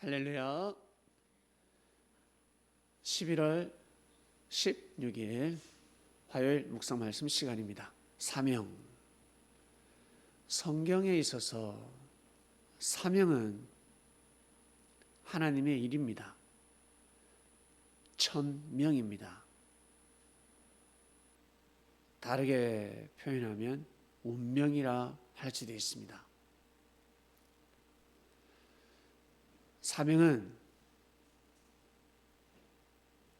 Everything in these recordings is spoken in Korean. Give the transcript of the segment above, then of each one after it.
할렐루야. 11월 16일 화요일 묵상 말씀 시간입니다. 사명. 성경에 있어서 사명은 하나님의 일입니다. 천명입니다. 다르게 표현하면 운명이라 할 수도 있습니다. 사명은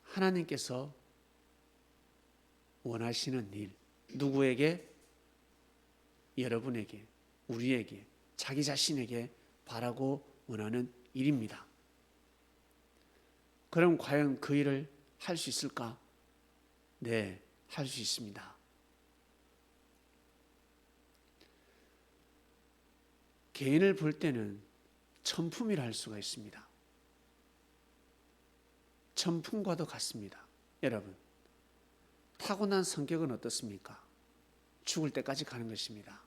하나님께서 원하시는 일, 누구에게? 여러분에게, 우리에게, 자기 자신에게 바라고 원하는 일입니다. 그럼 과연 그 일을 할 수 있을까? 네, 할 수 있습니다. 개인을 볼 때는 천품이라 할 수가 있습니다. 천품과도 같습니다. 여러분, 타고난 성격은 어떻습니까? 죽을 때까지 가는 것입니다.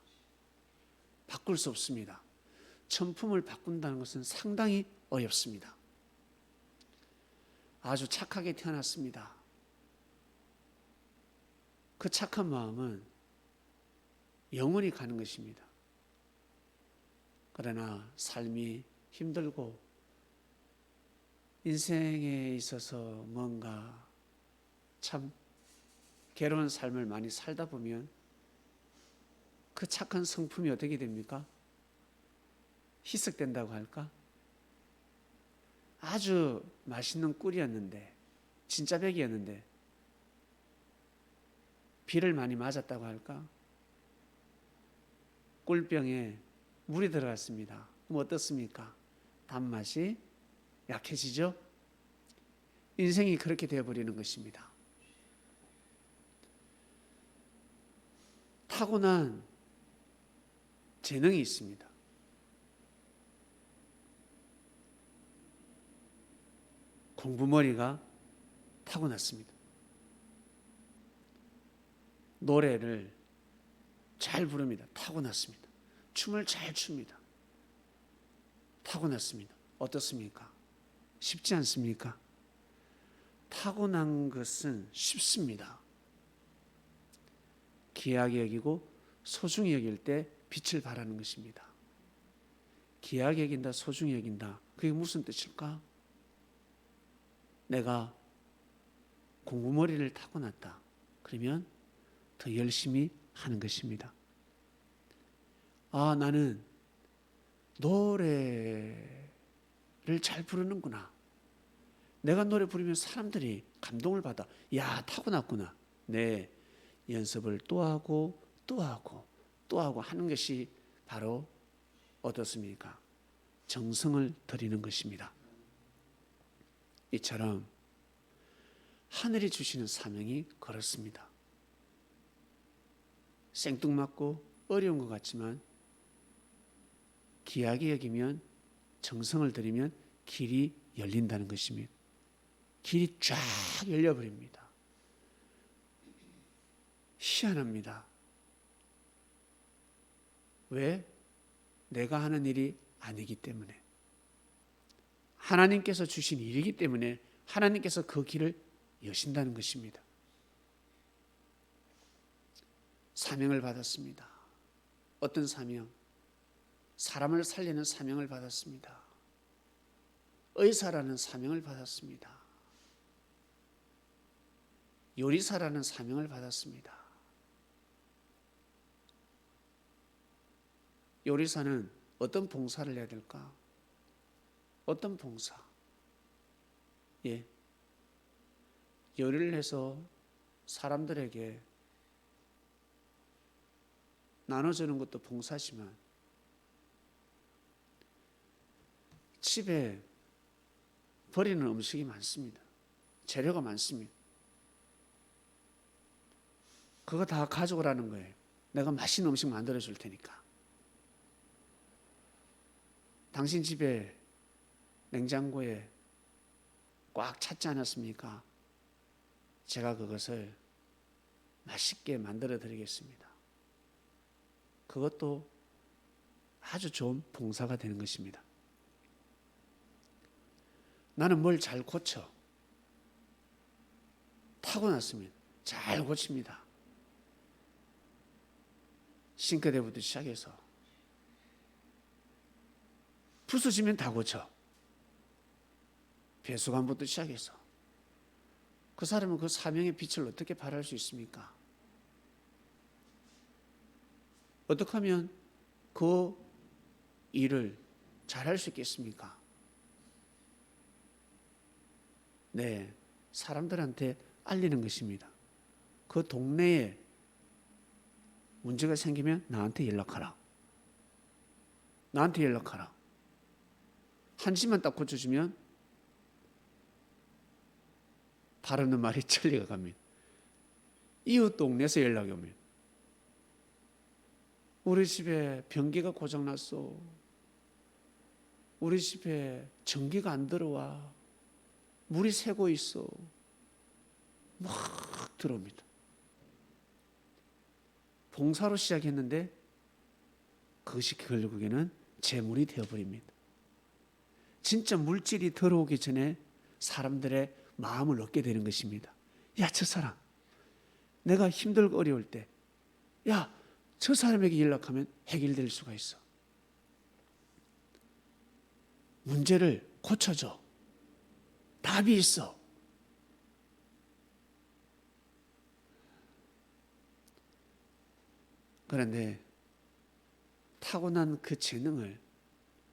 바꿀 수 없습니다. 천품을 바꾼다는 것은 상당히 어렵습니다. 아주 착하게 태어났습니다. 그 착한 마음은 영원히 가는 것입니다. 그러나 삶이 힘들고 인생에 있어서 뭔가 참 괴로운 삶을 많이 살다 보면 그 착한 성품이 어떻게 됩니까? 희석된다고 할까? 아주 맛있는 꿀이었는데 진짜 백이었는데 비를 많이 맞았다고 할까? 꿀병에 물이 들어갔습니다. 그럼 어떻습니까? 단맛이 약해지죠? 인생이 그렇게 되어버리는 것입니다. 타고난 재능이 있습니다. 공부머리가 타고났습니다. 노래를 잘 부릅니다. 타고났습니다. 춤을 잘 춥니다. 타고났습니다. 어떻습니까? 쉽지 않습니까? 타고난 것은 쉽습니다. 귀하게 여기고 소중히 여길 때 빛을 발하는 것입니다. 귀하게 여긴다, 소중히 여긴다. 그게 무슨 뜻일까? 내가 공부머리를 타고났다. 그러면 더 열심히 하는 것입니다. 아, 나는 노래를 잘 부르는구나. 내가 노래 부르면 사람들이 감동을 받아. 야, 타고났구나. 네. 연습을 또 하고 또 하고 또 하고 하는 것이 바로 어떻습니까? 정성을 들이는 것입니다. 이처럼 하늘이 주시는 사명이 그렇습니다. 생뚱맞고 어려운 것 같지만 귀하게 여기면 정성을 들이면 길이 열린다는 것입니다. 길이 쫙 열려버립니다. 희한합니다. 왜? 내가 하는 일이 아니기 때문에. 하나님께서 주신 일이기 때문에 하나님께서 그 길을 여신다는 것입니다. 사명을 받았습니다. 어떤 사명? 사람을 살리는 사명을 받았습니다. 의사라는 사명을 받았습니다. 요리사라는 사명을 받았습니다. 요리사는 어떤 봉사를 해야 될까? 어떤 봉사? 예. 요리를 해서 사람들에게 나눠주는 것도 봉사지만 집에 버리는 음식이 많습니다. 재료가 많습니다. 그거 다 가져오라는 거예요. 내가 맛있는 음식 만들어 줄 테니까. 당신 집에 냉장고에 꽉 찼지 않았습니까? 제가 그것을 맛있게 만들어 드리겠습니다. 그것도 아주 좋은 봉사가 되는 것입니다. 나는 뭘 잘 고쳐. 타고났습니다. 잘 고칩니다. 싱크대부터 시작해서 부서지면 다 고쳐. 배수관부터 시작해서 그 사람은 그 사명의 빛을 어떻게 발할 수 있습니까? 어떻게 하면 그 일을 잘할 수 있겠습니까? 네, 사람들한테 알리는 것입니다. 그 동네에 문제가 생기면 나한테 연락하라. 나한테 연락하라. 한시만 딱 고쳐주면 바르는 말이 천리가 갑니다. 이웃 동네에서 연락이 옵니다. 우리 집에 변기가 고장났어. 우리 집에 전기가 안 들어와. 물이 새고 있어. 막 들어옵니다. 봉사로 시작했는데 그것이 결국에는 재물이 되어버립니다. 진짜 물질이 들어오기 전에 사람들의 마음을 얻게 되는 것입니다. 야, 저 사람. 내가 힘들고 어려울 때, 야, 저 사람에게 연락하면 해결될 수가 있어. 문제를 고쳐줘. 답이 있어. 그런데 타고난 그 재능을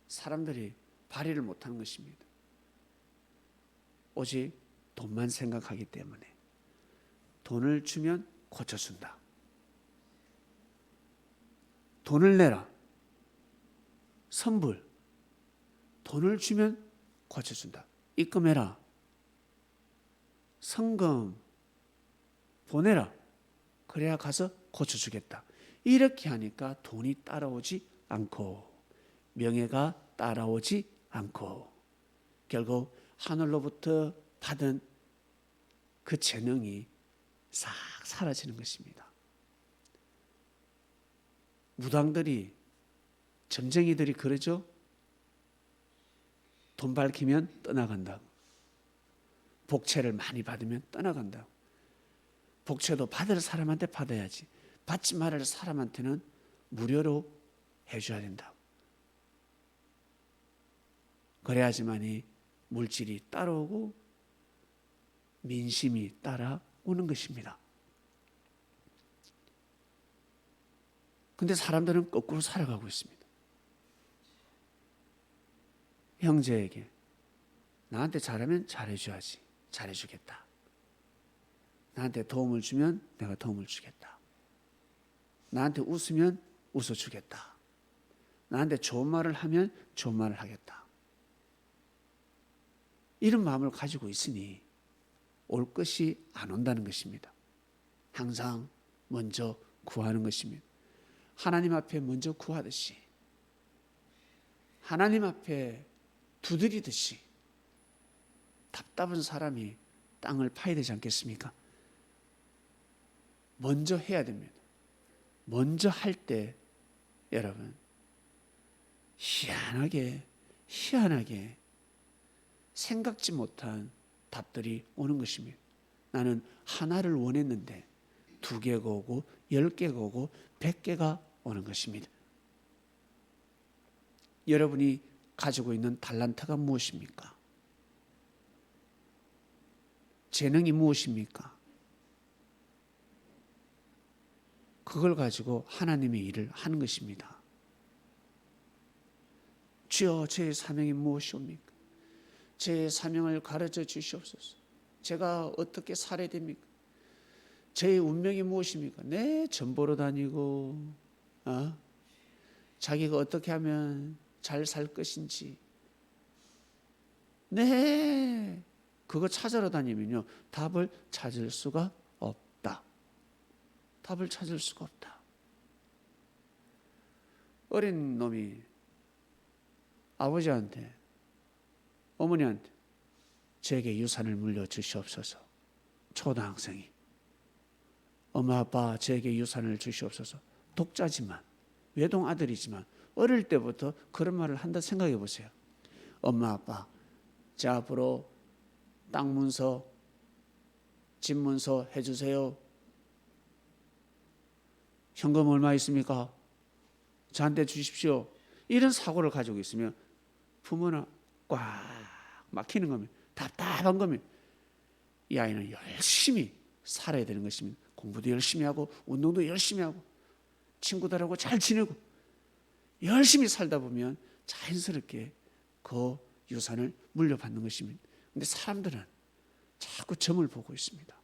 사람들이 발휘를 못하는 것입니다. 오직 돈만 생각하기 때문에 돈을 주면 고쳐준다. 돈을 내라. 선불. 돈을 주면 고쳐준다. 입금해라. 성금 보내라. 그래야 가서 고쳐주겠다. 이렇게 하니까 돈이 따라오지 않고 명예가 따라오지 않고 결국 하늘로부터 받은 그 재능이 싹 사라지는 것입니다. 무당들이 점쟁이들이 그러죠. 돈 밝히면 떠나간다고. 복채를 많이 받으면 떠나간다고. 복채도 받을 사람한테 받아야지. 받지 말할 사람한테는 무료로 해줘야 된다고. 그래야지만이 물질이 따라오고 민심이 따라오는 것입니다. 근데 사람들은 거꾸로 살아가고 있습니다. 형제에게 나한테 잘하면 잘해줘야지. 잘해주겠다. 나한테 도움을 주면 내가 도움을 주겠다. 나한테 웃으면 웃어주겠다. 나한테 좋은 말을 하면 좋은 말을 하겠다. 이런 마음을 가지고 있으니 올 것이 안 온다는 것입니다. 항상 먼저 구하는 것입니다. 하나님 앞에 먼저 구하듯이 하나님 앞에 두드리듯이 답답한 사람이 땅을 파야 되지 않겠습니까? 먼저 해야 됩니다. 먼저 할 때 여러분 희한하게 희한하게 생각지 못한 답들이 오는 것입니다. 나는 하나를 원했는데 두 개가 오고 열 개가 오고 백 개가 오는 것입니다. 여러분이 가지고 있는 달란트가 무엇입니까? 재능이 무엇입니까? 그걸 가지고 하나님의 일을 하는 것입니다. 주여 제 사명이 무엇이옵니까? 제 사명을 가르쳐 주시옵소서. 제가 어떻게 살아야 됩니까? 제 운명이 무엇입니까? 네, 전보러 다니고, 어? 자기가 어떻게 하면 잘 살 것인지. 네, 그거 찾아러 다니면요, 답을 찾을 수가 없다. 답을 찾을 수가 없다. 어린 놈이 아버지한테, 어머니한테 제게 유산을 물려 주시옵소서. 초등학생이 엄마 아빠 제게 유산을 주시옵소서. 독자지만 외동 아들이지만 어릴 때부터 그런 말을 한다 생각해 보세요. 엄마 아빠 자 앞으로 땅 문서, 집 문서 해주세요. 현금 얼마 있습니까? 저한테 주십시오. 이런 사고를 가지고 있으면 부모는 꽉 막히는 겁니다. 답답한 겁니다. 이 아이는 열심히 살아야 되는 것입니다. 공부도 열심히 하고 운동도 열심히 하고 친구들하고 잘 지내고 열심히 살다 보면 자연스럽게 그 유산을 물려받는 것입니다. 근데 사람들은 자꾸 점을 보고 있습니다.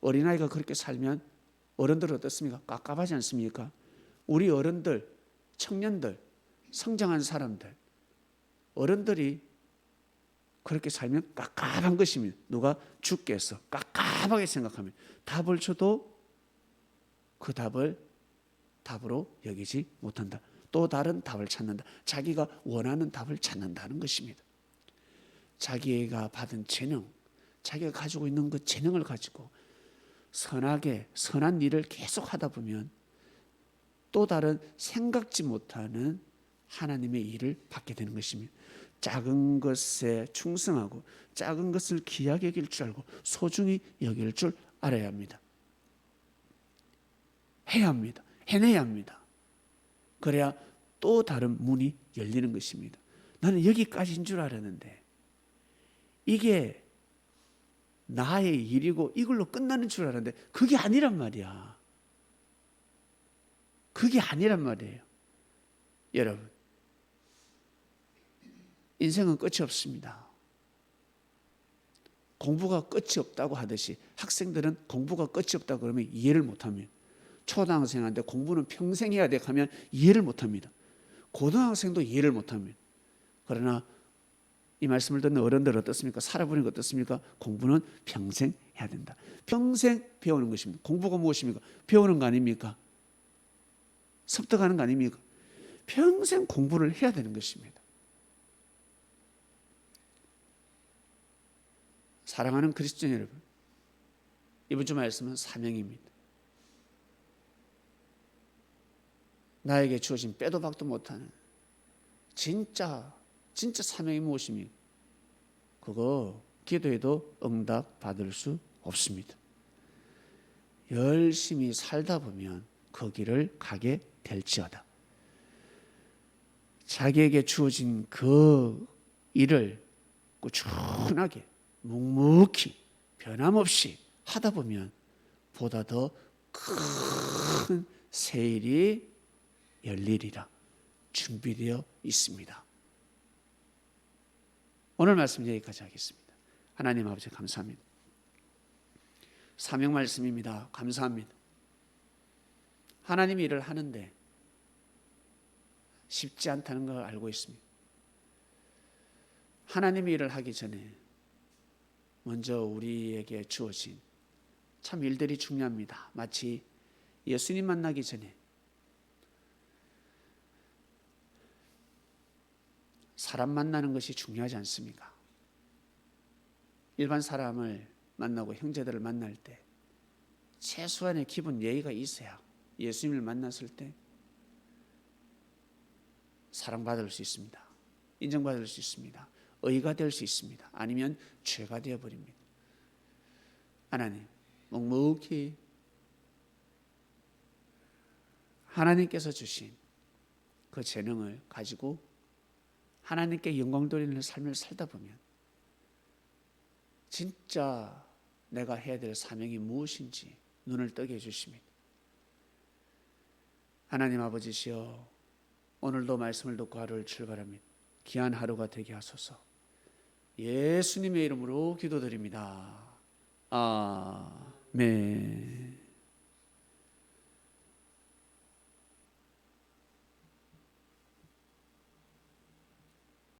어린아이가 그렇게 살면 어른들은 어떻습니까? 깝깝하지 않습니까? 우리 어른들, 청년들, 성장한 사람들, 어른들이 그렇게 살면 깝깝한 것입니다. 누가 주께서 깝깝하게 생각하면 답을 줘도 그 답을 답으로 여기지 못한다. 또 다른 답을 찾는다. 자기가 원하는 답을 찾는다는 것입니다. 자기가 받은 재능, 자기가 가지고 있는 그 재능을 가지고 선하게 선한 일을 계속 하다 보면 또 다른 생각지 못하는 하나님의 일을 받게 되는 것입니다. 작은 것에 충성하고 작은 것을 귀하게 여길 줄 알고 소중히 여길 줄 알아야 합니다. 해야 합니다. 해내야 합니다. 그래야 또 다른 문이 열리는 것입니다. 나는 여기까지인 줄 알았는데 이게 나의 일이고 이걸로 끝나는 줄 알았는데 그게 아니란 말이야. 그게 아니란 말이에요. 여러분, 인생은 끝이 없습니다. 공부가 끝이 없다고 하듯이 학생들은 공부가 끝이 없다 그러면 이해를 못합니다. 초등학생한테 공부는 평생 해야 돼 하면 이해를 못합니다. 고등학생도 이해를 못합니다. 그러나 이 말씀을 듣는 어른들 어떻습니까? 살아보니까 어떻습니까? 공부는 평생 해야 된다. 평생 배우는 것입니다. 공부가 무엇입니까? 배우는 거 아닙니까? 습득하는 거 아닙니까? 평생 공부를 해야 되는 것입니다. 사랑하는 그리스도인 여러분, 이번 주 말씀은 사명입니다. 나에게 주어진 빼도 박도 못하는 진짜 진짜 사명이 무엇입니까? 그거 기도해도 응답 받을 수 없습니다. 열심히 살다 보면 거기를 가게 될지어다. 자기에게 주어진 그 일을 꾸준하게 묵묵히 변함없이 하다 보면 보다 더 큰 세일이 열리리라 준비되어 있습니다. 오늘 말씀 여기까지 하겠습니다. 하나님 아버지 감사합니다. 사명 말씀입니다. 감사합니다. 하나님 일을 하는데 쉽지 않다는 걸 알고 있습니다. 하나님 일을 하기 전에 먼저 우리에게 주어진 참 일들이 중요합니다. 마치 예수님 만나기 전에 사람 만나는 것이 중요하지 않습니까? 일반 사람을 만나고 형제들을 만날 때 최소한의 기본 예의가 있어야 예수님을 만났을 때 사랑받을 수 있습니다. 인정받을 수 있습니다. 의가 될 수 있습니다. 아니면 죄가 되어 버립니다. 하나님, 묵묵히 하나님께서 주신 그 재능을 가지고 하나님께 영광 돌리는 삶을 살다 보면 진짜 내가 해야 될 사명이 무엇인지 눈을 뜨게 해주십니다. 하나님 아버지시여 오늘도 말씀을 듣고 하루를 출발합니다. 귀한 하루가 되게 하소서. 예수님의 이름으로 기도드립니다. 아멘.